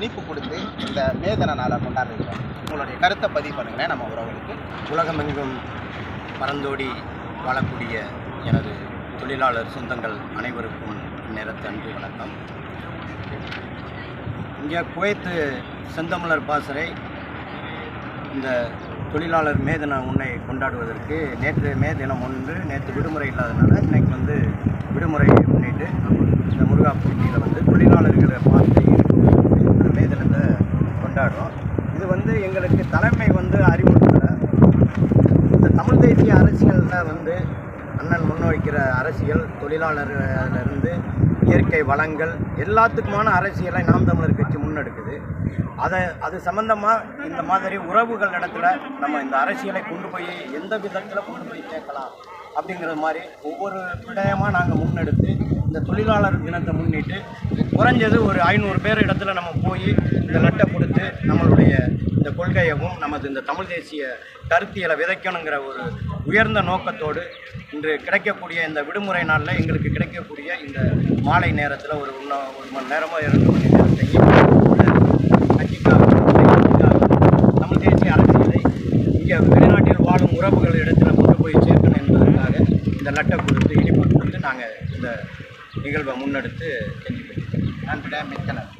இனிப்பு கொடுத்து இந்த மேதன நாளை கொண்டாடுறோம் உங்களுடைய கருத்தை பதிவு பண்ணுங்களேன். நம்ம உறவுகளுக்கு. உலகமெங்கும் பரந்தோடி வாழக்கூடிய எனது தொழிலாளர் சொந்தங்கள் அனைவருக்கும் இந்நேரத்து அன்பு வணக்கம். இங்கே குவைத்து செந்தமலர் பாசறை இந்த தொழிலாளர் மே தினம் உன்னை கொண்டாடுவதற்கு நேற்று மே தினம் ஒன்று நேற்று விடுமுறை இல்லாதனால இன்றைக்கு வந்து விடுமுறை முன்னிட்டு இந்த முருகாப்பூர்த்தியில் வந்து தொழிலாளர்களை பார்த்து இந்த மே தினத்தை கொண்டாடுறோம். இது வந்து எங்களுக்கு தலைமை வந்து அறிவுறுத்தலை. இந்த தமிழ் தேசிய அரசியலில் வந்து அண்ணன் முன்வைக்கிற அரசியல் தொழிலாளர்லேருந்து இயற்கை வளங்கள் எல்லாத்துக்குமான அரசியலை நாம் தமிழர் கட்சி முன்னெடுக்குது. அதை அது சம்பந்தமாக இந்த மாதிரி உறவுகள் இடத்துல நம்ம இந்த அரசியலை கொண்டு போய் எந்த விதத்தில் கொண்டு போய் சேர்க்கலாம்? அப்படிங்கிற மாதிரி ஒவ்வொரு விடயமாக நாங்கள் முன்னெடுத்து இந்த தொழிலாளர் தினத்தை முன்னிட்டு குறைஞ்சது ஒரு ஐநூறு பேர் இடத்துல நம்ம போய் இந்த லட்டை கொடுத்து நம்மளுடைய இந்த கொள்கையவும் நமது இந்த தமிழ் தேசிய கருத்தியலை விதைக்கணுங்கிற ஒரு உயர்ந்த நோக்கத்தோடு இன்று கிடைக்கக்கூடிய இந்த விடுமுறை நாளில் எங்களுக்கு கிடைக்கக்கூடிய இந்த மாலை நேரத்தில் ஒரு இன்னும் ஒரு மணி நேரமாக இரண்டு மணி நேரத்தையும் கட்சிக்காக தமிழ் தேசிய அரசியலை இங்கே வெளிநாட்டில் வாழும் உறவுகள் எடுத்து கொண்டு போய் சேர்க்கணும் என்பதற்காக இந்த கொடுத்து இனிப்பு கொடுத்து நாங்கள் இந்த நிகழ்வை முன்னெடுத்து செஞ்சு இருக்கோம். நன்றி மிக்க நன்றி.